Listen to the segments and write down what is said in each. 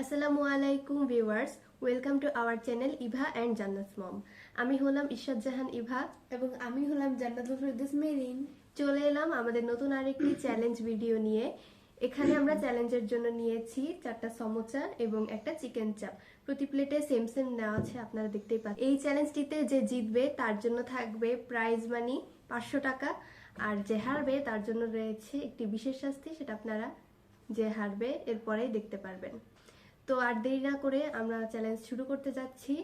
আসসালামু আলাইকুম viewers welcome to our channel Eva and Jannat Mom আমি হলাম ঈশ্বর জাহান ইভা এবং আমি হলাম জান্নাতুল ফেরদৌস মেরিন। চলে এলাম আমাদের নতুন আরেকটি চ্যালেঞ্জ ভিডিও নিয়ে। এখানে আমরা চ্যালেঞ্জের জন্য নিয়েছি চারটা সমোচা এবং একটা চিকেন চাপ প্রতি প্লেটে সেম সেম নেওয়া আছে আপনারা দেখতেই পাচ্ছেন। এই চ্যালেঞ্জটিতে যে জিতবে তার জন্য থাকবে প্রাইজ মানি পাঁচশো টাকা। আর যে হারবে তার জন্য রয়েছে একটি বিশেষ শাস্তি সেটা আপনারা যে হারবে এরপরেই দেখতে পারবেন। তো আর দেরি না করে আমরা চ্যালেঞ্জ শুরু করতে যাচ্ছি।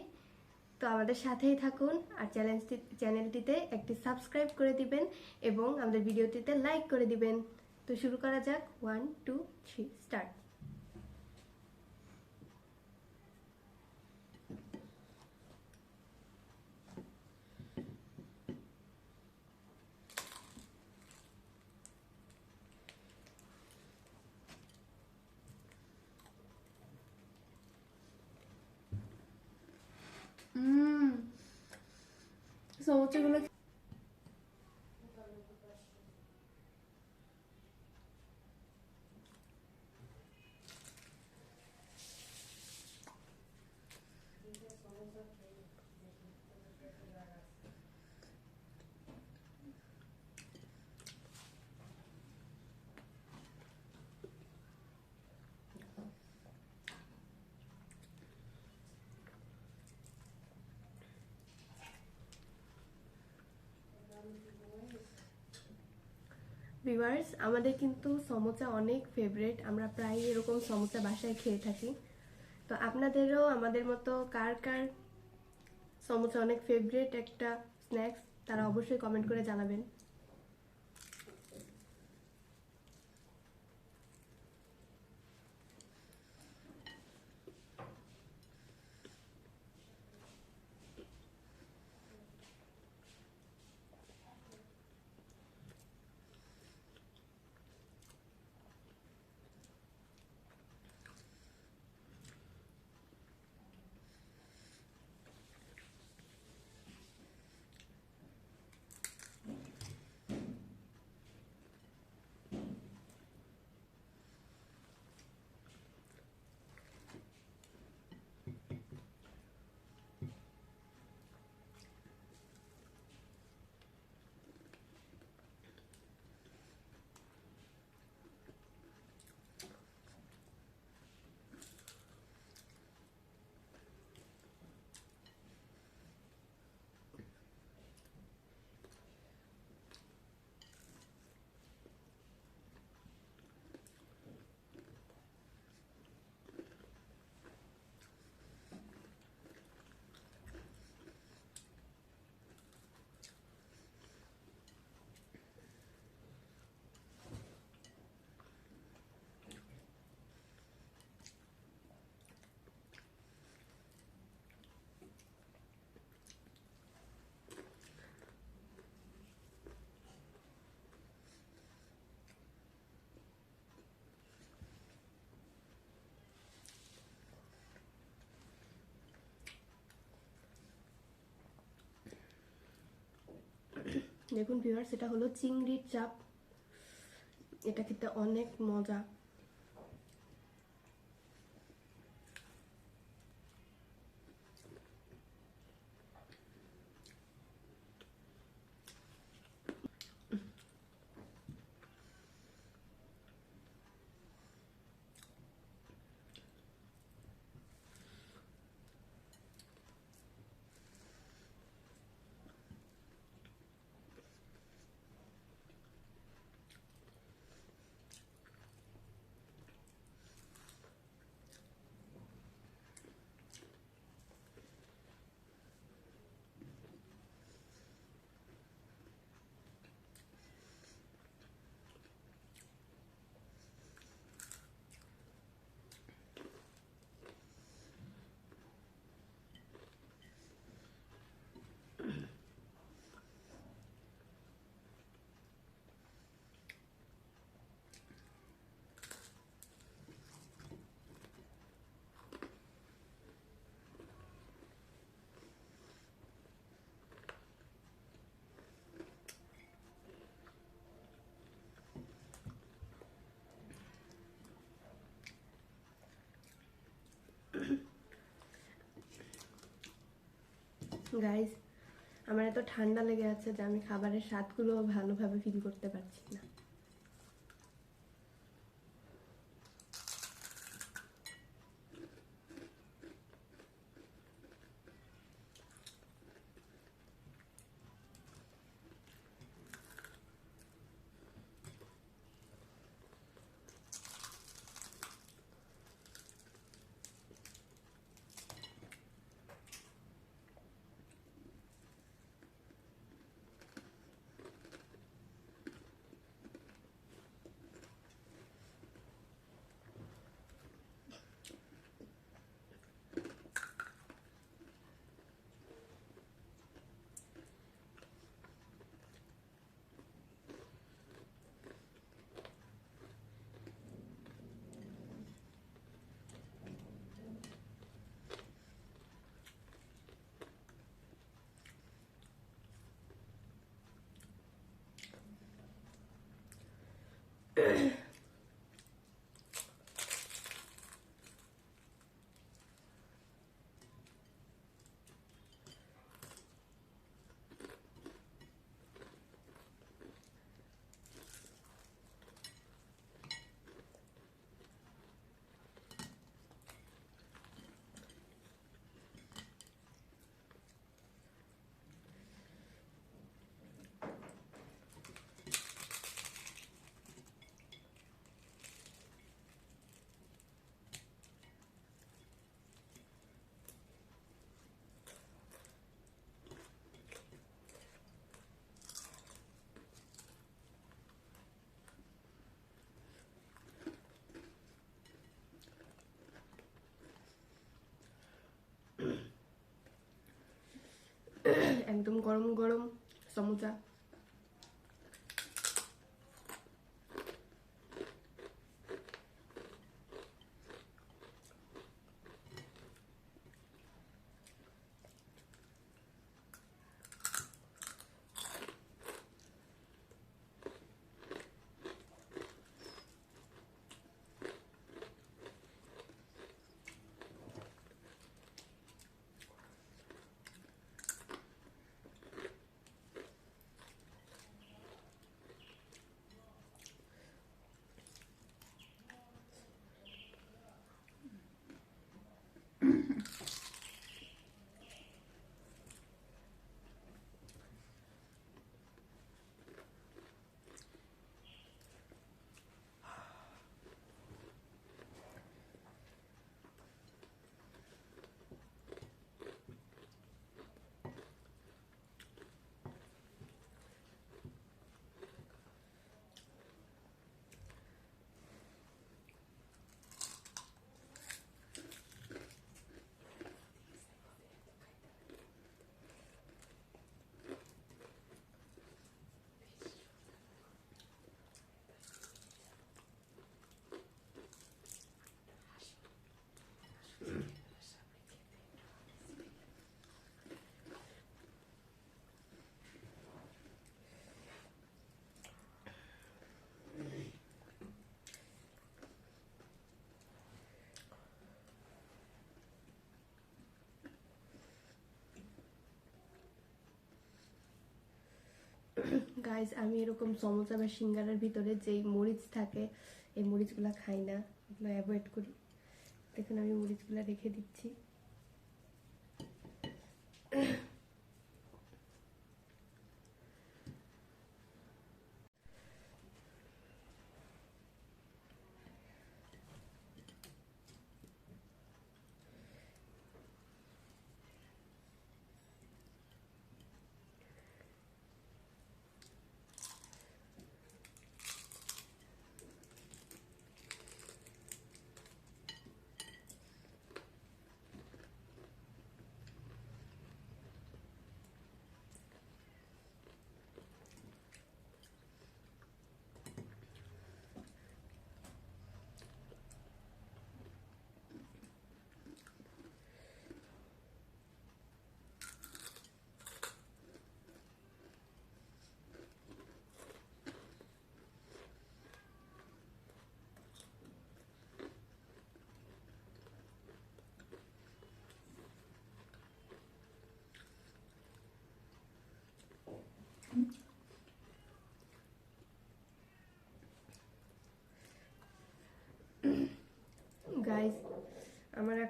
তো আমাদের সাথেই থাকুন আর চ্যালেঞ্জটি চ্যানেলটিতে একটি সাবস্ক্রাইব করে দিবেন এবং আমাদের ভিডিওটিতে লাইক করে দিবেন। তো শুরু করা যাক। One two three start 嗯，所以我这个呢。viewers আমাদের কিন্তু সমোসা অনেক ফেভারেট আমরা প্রায় এরকম সমোসা বাসায় খেয়ে থাকি। তো আপনাদেরও আমাদের মতো কার কার সমোসা অনেক ফেভারেট একটা স্ন্যাক্স তারা অবশ্যই কমেন্ট করে জানাবেন। দেখুন ভিউয়ার্স সেটা হলো চিংড়ির চাপ। এটা খেতে অনেক মজা। গাইস আমার এত ঠান্ডা লেগে আছে যে আমি খাবারের স্বাদগুলো ভালোভাবে ফিল করতে পারছি না। একদম গরম গরম সমুচা। গাইজ আমি এরকম সমোসা বা সিঙ্গারের ভিতরে যেই মরিচ থাকে, এই মরিচগুলো খাই না। এগুলো অ্যাভয়েড করি। দেখুন, আমি মরিচগুলো রেখে দিচ্ছি।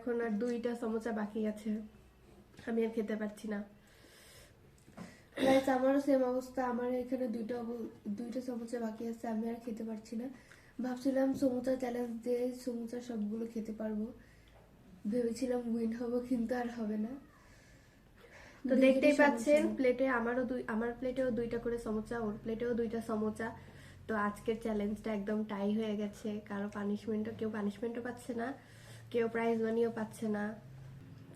এখন আর দুইটা সমোসা বাকি আছে। আমি আর খেতে পারছি না। আমারও সেম অবস্থা। আমার এখানে দুইটা দুইটা সমুচা বাকি আছে। আমি আর খেতে পারছি না। ভাবছিলাম সমুচা চ্যালেঞ্জ দিয়ে সমুচা সবগুলো খেতে পারব। ভেবেছিলাম উইন হব কিন্তু আর হবে না। তো দেখতেই পাচ্ছেন প্লেটে আমারও দুই আমার প্লেটেও দুইটা করে সমোসা ওর প্লেটেও দুইটা সমোসা তো আজকের চ্যালেঞ্জটা একদম টাই হয়ে গেছে। কারও পানিশমেন্টও কেউ পানিশমেন্টও পাচ্ছে না। কেউ প্রাইজ মানিও পাচ্ছে না।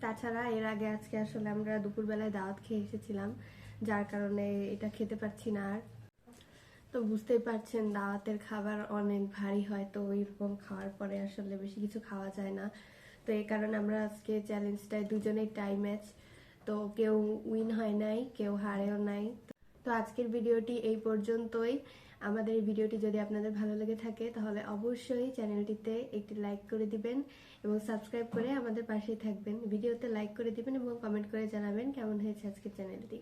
তাছাড়া এর আগে আজকে আসলে আমরা দুপুরবেলায় দাওয়াত খেয়ে এসেছিলাম, যার কারণে এটা খেতে পারছি না আর। তো বুঝতেই পারছেন, দাওয়াতের খাবার অনেক ভারী হয়, তো ওইরকম খাওয়ার পরে আসলে বেশি কিছু খাওয়া যায় না। তো এই কারণে আমরা আজকে চ্যালেঞ্জটায় দুজনেই টাই ম্যাচ তো কেউ উইন হয় নাই, কেউ হারেও নাই। তো আজকের ভিডিওটি এই পর্যন্তই। আমাদের এই ভিডিওটি যদি আপনাদের ভালো লেগে থাকে, তাহলে অবশ্যই চ্যানেলটিতে একটি লাইক করে দিবেন এবং সাবস্ক্রাইব করে আমাদের পাশেই থাকবেন। ভিডিওতে লাইক করে দিবেন এবং কমেন্ট করে জানাবেন কেমন হয়েছে আজকের চ্যানেলটি।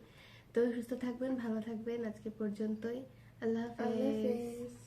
তো সুস্থ থাকবেন, ভালো থাকবেন আজকে পর্যন্তই। আল্লাহ হাফেজ।